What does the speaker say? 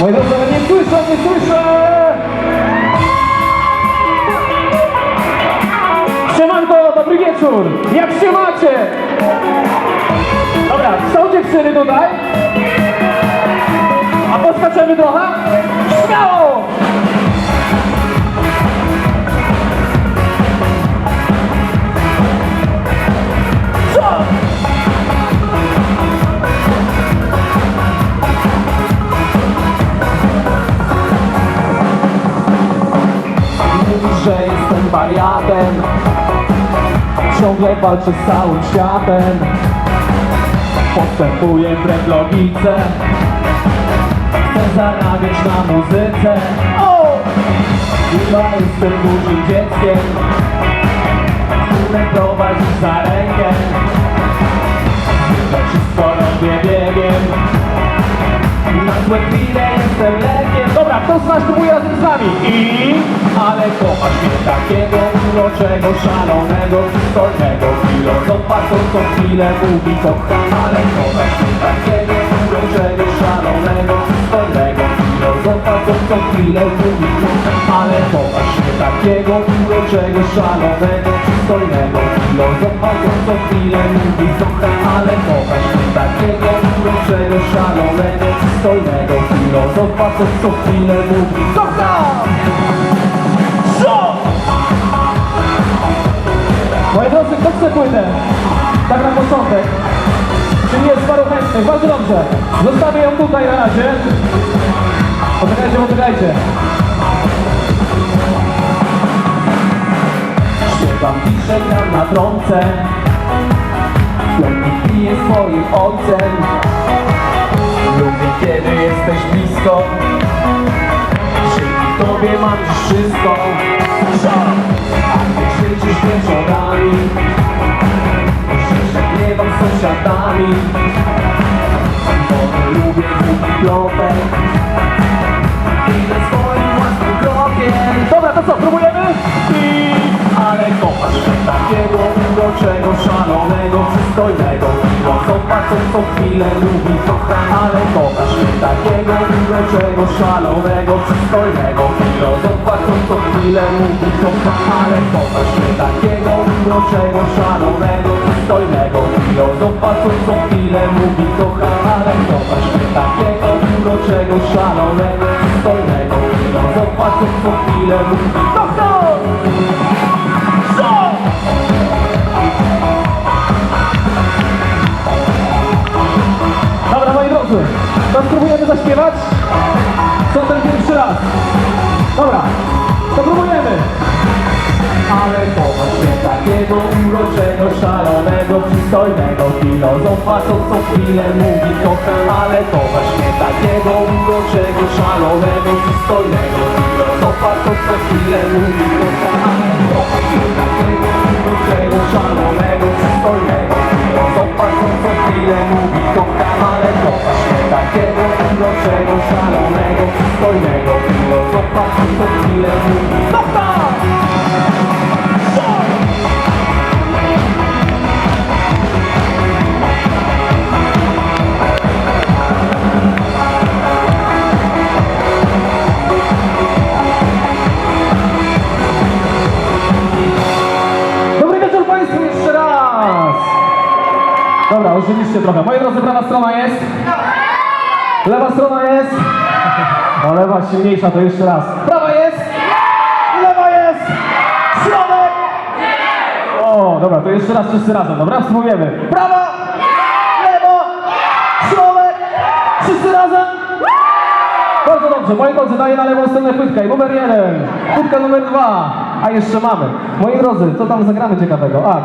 Moi drodzy, nie słyszę, nie słyszę! Siemanko, dobry wieczór! Jak się macie? Dobra, są dziewczyny tutaj? A poskaczemy trochę? Śmiało! Że jestem wariatem. Ciągle walczę z całym światem. Postępuję wbrew logice. Chcę zarabiać na muzyce. O! Chyba jestem dużym dzieckiem. Które prowadzi za rękę. Zwykle wszystko robię biegiem na złe chwile jestem lekiem Dobra, kto z nas próbuje razem z nami? I... Ale kochasz mnie takiego uroczego, szalonego, przystojnego Filozofa, co co chwilę mówi Ale kochasz mnie takiego uroczego, szalonego, przystojnego Filozofa, co co chwilę mówi Ale kochasz mnie takiego uroczego, szalonego, przystojnego Filozofa, co co chwilę mówi Ale kochasz mnie takiego uroczego, szalonego, przystojnego Filozofa, co co chwilę mówi kocham Co? Moi drodzy, kto chce płytę? Tak na początek. Czyli jest paru chętnych, bardzo dobrze. Zostawię ją tutaj na razie. Poczekajcie, poczekajcie. Śpiewam, piszę, gram na trące. Piątnik piję swoim ojcem. Blisko. Dzięki tobie mam wszystko. Krzyczysz wieczorami. Gniewam z sąsiadami. Bo lubię długich plątek. Idę swoim własnym krokiem. Dobra, to co, próbujemy? I... Ale kochasz takiego uroczego, szalonego, przystojnego Co co chwilę mówi kocham Ale kochasz mnie takiego uroczego, szalonego, przystojnego Filozofa, co co chwilę mówi kocham Ale kochasz mnie takiego uroczego, szalonego, przystojnego Filozofa, co co chwilę mówi kocham Ale kochasz mnie takiego uroczego, szalonego, przystojnego Filozofa, co co chwilę mówi kocham Drodzy, to spróbujemy zaśpiewać? Co ten pierwszy raz? Dobra, to próbujemy. Ale kochasz mnie takiego uroczego, szalonego, przystojnego Filozofa, co co chwilę mówi kocham Ale kochasz mnie takiego uroczego, szalonego, przystojnego Filozofa, co co chwilę mówi kocham Ale mnie takiego uroczego, szalonego, Oczywiście trochę. Moi drodzy, prawa strona jest? Lewa strona jest? O, lewa silniejsza, to jeszcze raz. Prawa jest? Lewa jest? Środek? O, dobra, to jeszcze raz, wszyscy razem, dobra? Spróbujemy. Prawa! Lewo! Środek! Wszyscy razem? Bardzo dobrze, moi drodzy, daję na lewą stronę płytkę i numer jeden, płytka numer dwa, a jeszcze mamy. Moi drodzy, co tam zagramy ciekawego? A, dobra.